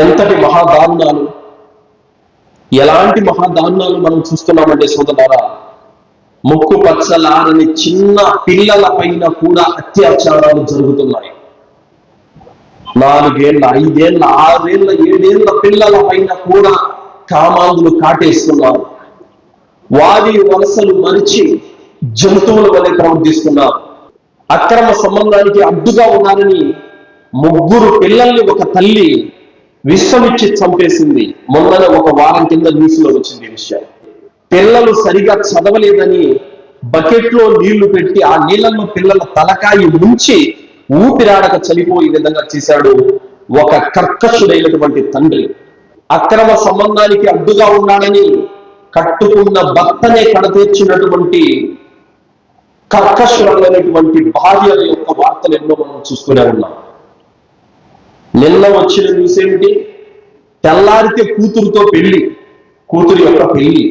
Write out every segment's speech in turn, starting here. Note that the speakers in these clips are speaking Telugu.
ఎంతటి మహాదారుణాలు ఎలాంటి మహాదారుణాలు మనం చూస్తున్నామంటే సోదరారా ముక్కు పచ్చలారని చిన్న పిల్లల పైన కూడా అత్యాచారాలు జరుగుతున్నాయి. నాలుగేళ్ళ ఐదేళ్ళ ఆరేళ్ళ ఏడేళ్ళ పిల్లల పైన కూడా కామాంగులు కాటేస్తున్నారు. వారి వలసలు మరిచి జంతువుల వలె ప్రవర్తిస్తున్నారు. అక్రమ సంబంధానికి అడ్డుగా ఉన్నారని ముగ్గురు పిల్లల్ని ఒక తల్లి విశ్వమిచ్చి చంపేసింది. మొన్న ఒక వారం కింద న్యూస్లో వచ్చింది విషయం. పిల్లలు సరిగా చదవలేదని బకెట్లో నీళ్ళు పెట్టి ఆ నీళ్ళను పిల్లల తలకాయి ముంచి ఊపిరాడక చనిపోయే విధంగా చేశాడు ఒక కర్కశుడైనటువంటి తండ్రి. అక్రమ సంబంధానికి అడ్డుగా ఉన్నాడని కట్టుకున్న భర్తనే కడతీర్చినటువంటి కర్కశుడైనటువంటి భార్యల యొక్క వార్తలు ఎన్నో మనం చూస్తూనే ఉన్నాం. నిన్న వచ్చిన న్యూస్ ఏమిటి? తెల్లారితే కూతురుతో పెళ్ళి కూతురు యొక్క పెళ్ళి.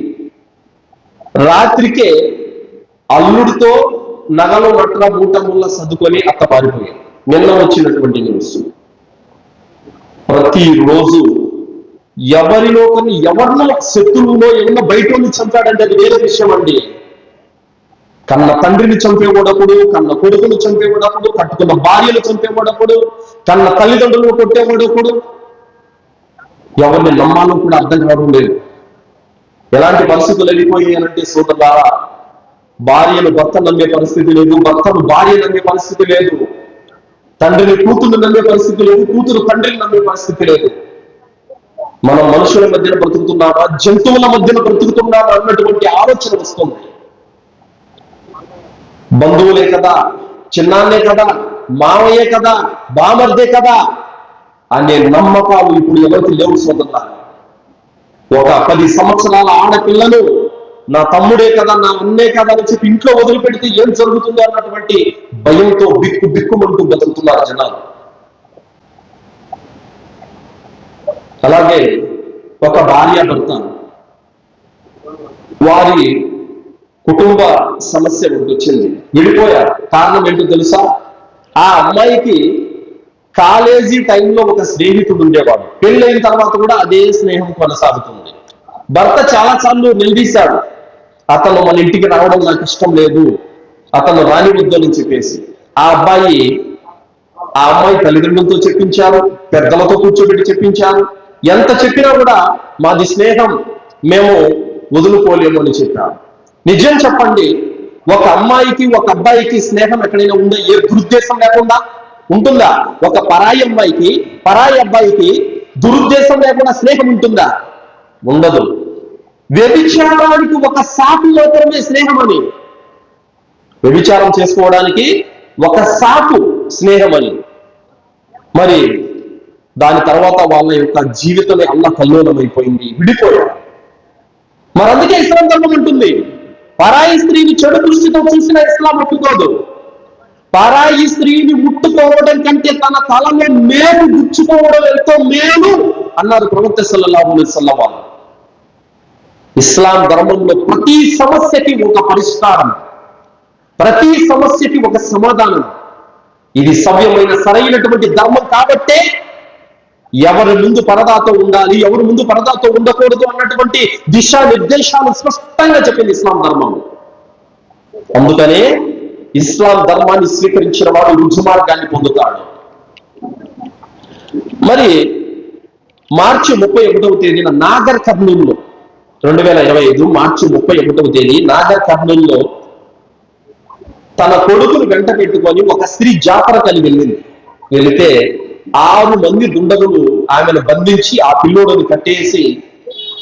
రాత్రికే అల్లుడితో నగలు నట్ర మూట సర్దుకొని అత్త పారిపోయాయి నిన్న వచ్చినటువంటి న్యూస్ ప్రతిరోజు ఎవరిలో కొన్ని ఎవరినో శత్రువులో ఎవరినో బయట ఉండి చంపాడంటే అది వేరే విషయం అండి. కన్న తండ్రిని చంపేవాడప్పుడు కన్న కొడుకును చంపేవాడప్పుడు కట్టుకున్న భార్యను చంపేవాడప్పుడు కన్న తల్లిదండ్రులను కొట్టేవాడప్పుడు. ఎవరిని నమ్మాలో కూడా అర్థం కావడం లేదు. ఎలాంటి పరిస్థితులు వెళ్ళిపోయాయి అంటే ద్వారా భార్యను భర్త నమ్మే పరిస్థితి లేదు భర్తను భార్య నమ్మే పరిస్థితి లేదు. తండ్రిని కూతురు నమ్మే పరిస్థితి లేదు కూతురు తండ్రిని నమ్మే పరిస్థితి లేదు. మనం మనుషుల మధ్యన బ్రతుకుతున్నామా? జంతువుల మధ్యన బ్రతుకుతున్నామా? అన్నటువంటి ఆలోచన వస్తుంది. బంధువులే కదా చిన్నాన్నే కదా మామయ్యే కదా బామర్దే కదా అనే నమ్మకాలు ఇప్పుడు ఎవరికి లేవు సోదరులా ఒక పది సంవత్సరాల ఆడపిల్లను నా తమ్ముడే కదా నా అన్నే కదా అని చెప్పి ఇంట్లో వదిలిపెడితే ఏం జరుగుతుందో అన్నటువంటి భయంతో బిక్కు బిక్కుమంటూ బతుకుతున్నారు జనాలు. అలాగే ఒక భార్య భర్త వారి కుటుంబ సమస్య ఒకటి వచ్చింది విడిపోయారు కారణం ఏంటో తెలుసా? ఆ అమ్మాయికి కాలేజీ టైంలో ఒక స్నేహితుడు ఉండేవాడు. పెళ్ళైన తర్వాత కూడా అదే స్నేహం కొనసాగుతుంది. భర్త చాలా సార్లు నిలదీశాడు. అతను మన ఇంటికి రావడం నాకు ఇష్టం లేదు. అతను రానివద్దు అని చెప్పేసి. ఆ అబ్బాయి ఆ అమ్మాయి తల్లిదండ్రులతో చెప్పించారు పెద్దలతో కూర్చోబెట్టి చెప్పించారు. ఎంత చెప్పినా కూడా మాది స్నేహం మేము వదులుకోలేము అని చెప్పారు. నిజం చెప్పండి ఒక అమ్మాయికి ఒక అబ్బాయికి స్నేహం ఎక్కడైనా ఉందా? ఏ దురుద్దేశం లేకుండా? ఉంటుందా? ఒక పరాయి అమ్మాయికి పరాయి అబ్బాయికి దురుద్దేశం లేకుండా స్నేహం ఉంటుందా? ఉండదు. వ్యభిచారానికి ఒక సాటి మాత్రమే స్నేహం అని. వ్యభిచారం చేసుకోవడానికి ఒక సాకు స్నేహం అని. మరి దాని తర్వాత వాళ్ళ యొక్క జీవితమే అల్ల కల్లోలమైపోయింది విడిపోయారు మరందుకే ఇస్లాం ధర్మం ఉంటుంది. పరాయి స్త్రీని చెడు దృష్టితో చూసిన ఇస్లాం ఒప్పుకోదు. పరాయి స్త్రీని ముట్టుకోవడం కంటే తన తలలో మేలు గుచ్చుకోవడం ఎంతో మేలు అన్నారు ప్రవక్త సల్లల్లాహు అలైహి ఇస్లాం ధర్మంలో ప్రతి సమస్యకి ఒక పరిష్కారం ప్రతి సమస్యకి ఒక సమాధానం. ఇది సవ్యమైన సరైనటువంటి ధర్మం కాబట్టే ఎవరి ముందు పరదాతో ఉండాలి ఎవరి ముందు పరదాతో ఉండకూడదు అన్నటువంటి దిశా నిర్దేశాలు స్పష్టంగా చెప్పింది ఇస్లాం ధర్మం. అందుకనే ఇస్లాం ధర్మాన్ని స్వీకరించిన వాడు రుజు మార్గాన్ని పొందుతాడు. మరి మార్చి ముప్పై ఒకటవ తేదీన నాగర్ కర్నూలు రెండు వేల ఇరవై ఐదు మార్చి ముప్పై ఒకటవ తేదీ నాగర్ కర్నూలులో తన కొడుకును వెంట పెట్టుకొని ఒక స్త్రీ జాతర కలిగి వెళ్ళింది. వెళితే ఆరు మంది దుండగులు ఆమెను బంధించి ఆ పిల్లోడిని కట్టేసి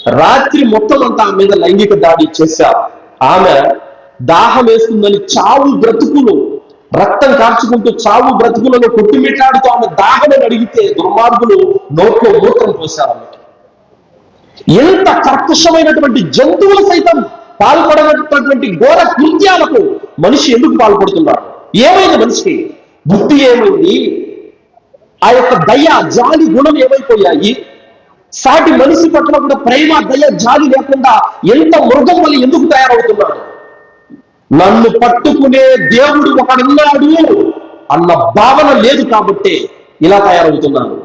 రాత్రి మొత్తం అంతా ఆమె మీద లైంగిక దాడి చేశారు. ఆమె దాహం వేస్తుందని చావు బ్రతుకులు రక్తం కార్చుకుంటూ చావు బ్రతుకులను కొట్టుమిట్టాడుతూ ఆమె దాహమని అడిగితే దుర్మార్గులు నోట్లో మూత్రం పోశారు. ఎంత కర్కశమైనటువంటి జంతువులు సైతం పాల్పడనటువంటి ఘోర కృత్యాలకు మనిషి ఎందుకు పాల్పడుతున్నాడు? ఏమైంది మనిషికి? బుద్ధి ఏమైంది? ఆ యొక్క దయ జాలి గుణం ఏమైపోయాయి? సాటి మనిషి పట్ల కూడా ప్రేమ దయ జాలి లేకుండా ఎంత మృగం వల్ల ఎందుకు తయారవుతున్నాడు? నన్ను పట్టుకునే దేవుడు ఒకడున్నాడు అన్న భావన లేదు కాబట్టి ఇలా తయారవుతున్నాను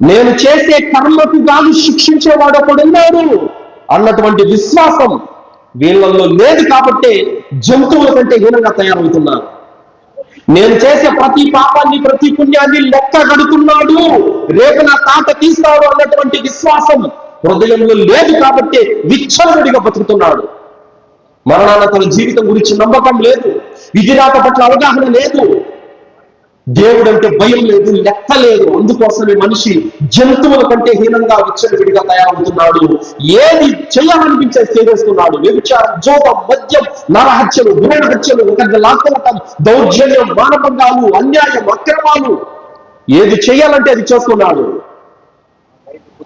నేను చేసే కర్మకు గాను శిక్షించేవాడు ఒకడున్నాడు అన్నటువంటి విశ్వాసం వీళ్ళల్లో లేదు కాబట్టి జంతువుల కంటే హీనంగా తయారవుతున్నారు నేను చేసే ప్రతి పాపాన్ని ప్రతి పుణ్యాన్ని లెక్క కడుతున్నాడు. రేపు నా తాట తీస్తాడు అన్నటువంటి విశ్వాసం హృదయంలో లేదు కాబట్టి విచ్చలవిడిగా బతుకుతున్నాడు. మరణాన తన జీవితం గురించి నమ్మకం లేదు. విధిరాత పట్ల అవగాహన లేదు. దేవుడు అంటే భయం లేదు లెక్క లేదు. అందుకోసమే మనిషి జంతువుల కంటే హీనంగా విచ్చలవిడిగా తయారవుతున్నాడు. ఏది చేయాలనిపించే చేసేస్తున్నాడు. వ్యభిచారం జోగం మద్యం నరహత్యలు గుణ హత్యలు ఒకరిని లాక్కోవటం దౌర్జన్యం మానభంగాలు అన్యాయం అక్రమాలు. ఏది చేయాలంటే అది చేస్తున్నాడు.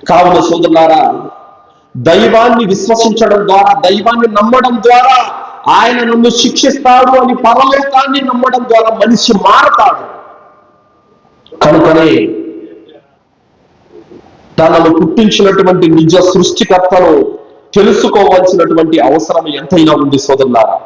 కావున సోదరులారా దైవాన్ని విశ్వసించడం ద్వారా దైవాన్ని నమ్మడం ద్వారా ఆయన నన్ను శిక్షిస్తాడు అని పరలోకాన్ని నమ్మడం ద్వారా మనిషి మారతాడు. కనుకనే తనను పుట్టించినటువంటి నిజ సృష్టికర్తను తెలుసుకోవాల్సినటువంటి అవసరం ఎంతైనా ఉంది సోదరులారా.